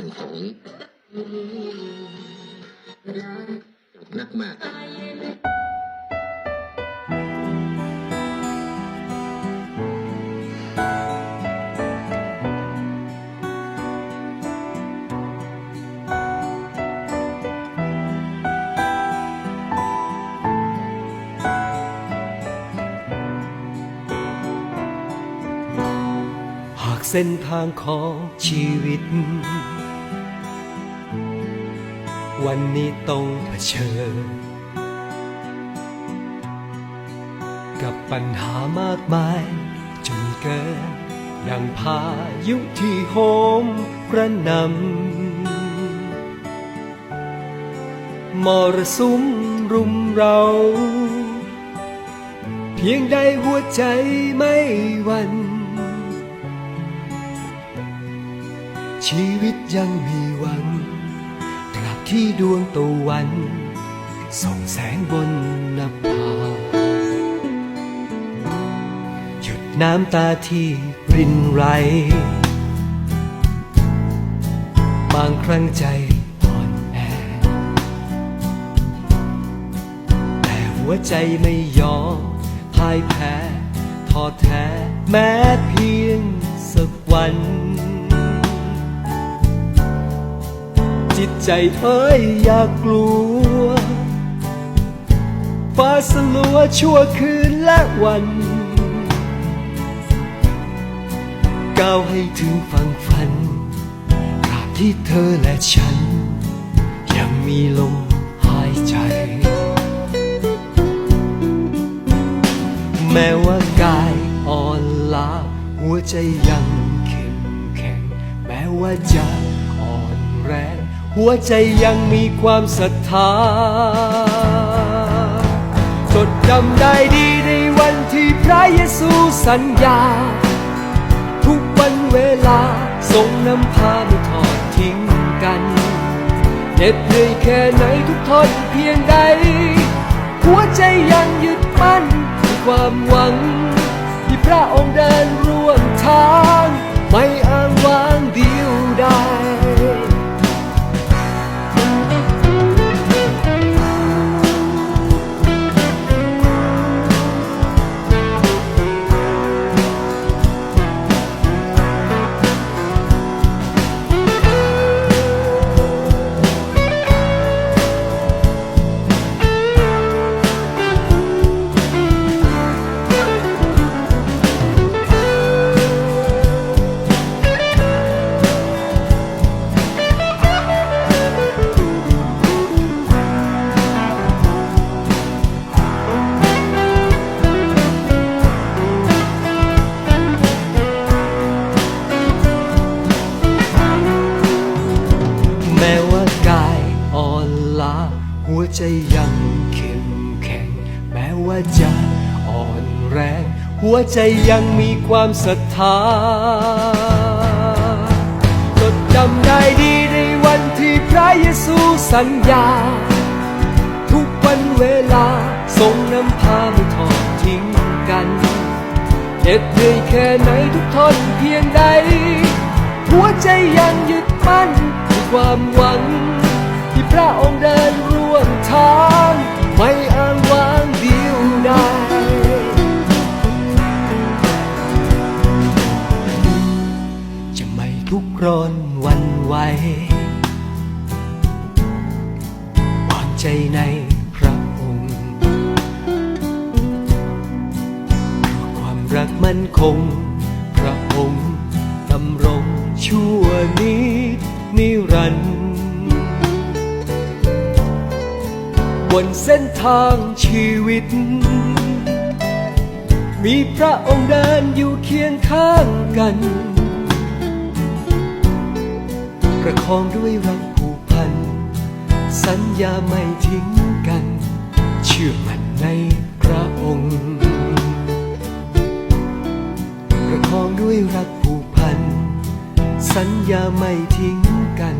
เป็นของนักมากหากเส้นทางของชีวิต วันนี้ต้องเผชิญ กับปัญหามากมายจนเกิดดังพายุที่โหมกระนำมรสุมรุมเรา เพียงใดหัวใจไม่หวันชีวิตยังมีหวัง ที่ดวงตะวันส่องแสงบนนภาหยุดน้ำตาที่รินไหรบางครั้งใจอ่อนแอ แต่หัวใจไม่ยอมพ่ายแพ้ท้อแท้แม้เพียงสักวัน จิตใจเอ้ยอยากกลัว ฟ้าสลัวชั่วคืนและวันก้าวให้ถึงฝั่งฝันตราบที่เธอและฉัน ยังมีลมหายใจ แม้ว่ากายอ่อนล้าหัวใจยังเข้มแข็ง แม้ว่าจะอ่อนแรง หัวใจยังมีความศรัทธา จดจำได้ดีในวันที่พระเยซูสัญญา ทุกวันเวลาทรงนำพาไม่ทอดทิ้งกันเหน็ดเหนื่อยแค่ไหนทุกทนเพียงใด หัวใจยังยึดมั่นความหวัง หัวใจยังเข้มแข็ง แม้ว่าจะอ่อนแรง หัวใจยังมีความศรัทธาจดจำได้ดีในวันที่พระเยซูสัญญา ทุกวันเวลาทรงนำพาไม่ทอดทิ้งกันเหน็ดเหนื่อยแค่ไหนทุกทนเพียงใด หัวใจยังยึดมั่นมีความหวัง ทุกร้อนวันไหววางใจในพระองค์ความรักมั่นคง พระองค์ดำรงชั่วนิดนิรันดร์บนเส้นทางชีวิต มีพระองค์เดินอยู่เคียงข้างกัน ประคองด้วยรักผูกพัน สัญญาไม่ทิ้งกัน เชื่อมั่นในพระองค์ ประคองด้วยรักผูกพัน สัญญาไม่ทิ้งกัน